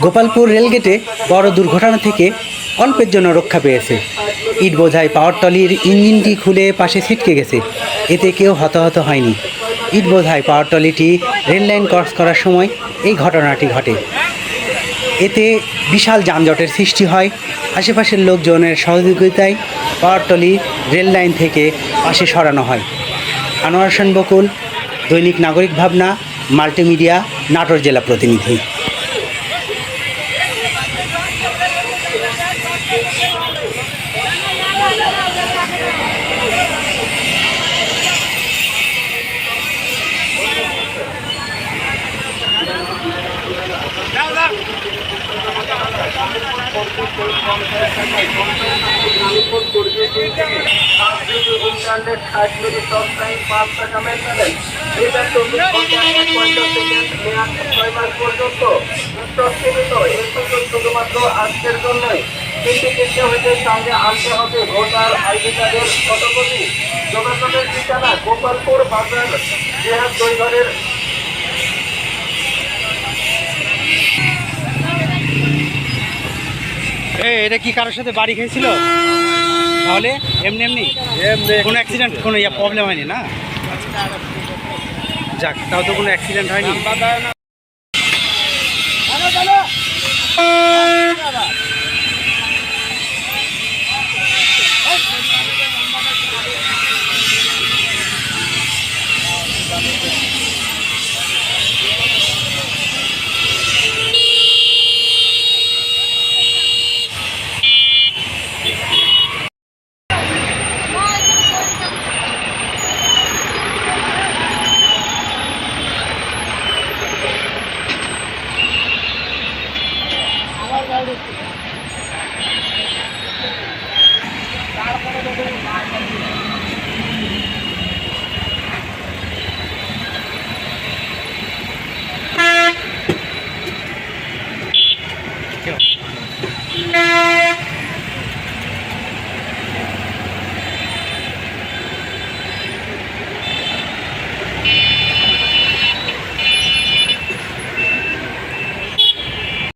গোপালপুর রেলগেটে বড় দুর্ঘটনা থেকে অল্পের জন্য রক্ষা পেয়েছে। ইট বোঝাই পাওয়ার টলির ইঞ্জিনটি খুলে পাশে ছিটকে গেছে। এতে কেউ হতাহত হয়নি। ইট বোঝাই পাওয়ার টলিটি রেললাইন ক্রস করার সময় এই ঘটনাটি ঘটে। এতে বিশাল যানজটের সৃষ্টি হয়। আশেপাশের লোকজনের সহযোগিতায় পাওয়ারটলি রেল লাইন থেকে পাশে সরানো হয়। আনোয়ার বকুল দৈনিক নাগরিক ভাবনা মাল্টিমিডিয়া নাটোর জেলা প্রতিনিধি। শুধুমাত্র আজকের জন্যই কিন্তু কিনতে হইতে সঙ্গে আনতে হবে ভোটার আইডি কার্ডের ফটোকপি যোগাযোগের ঠিকানা গোপালপুর বাজার জেহাদ দৈঘরের এটা কি কারোর সাথে বাড়ি খেয়েছিল? তাহলে এমনি এমনি কোনো অ্যাক্সিডেন্ট কোনো ইয়া প্রবলেম হয়নি না? যাক তাও তো কোনো অ্যাক্সিডেন্ট হয়নি।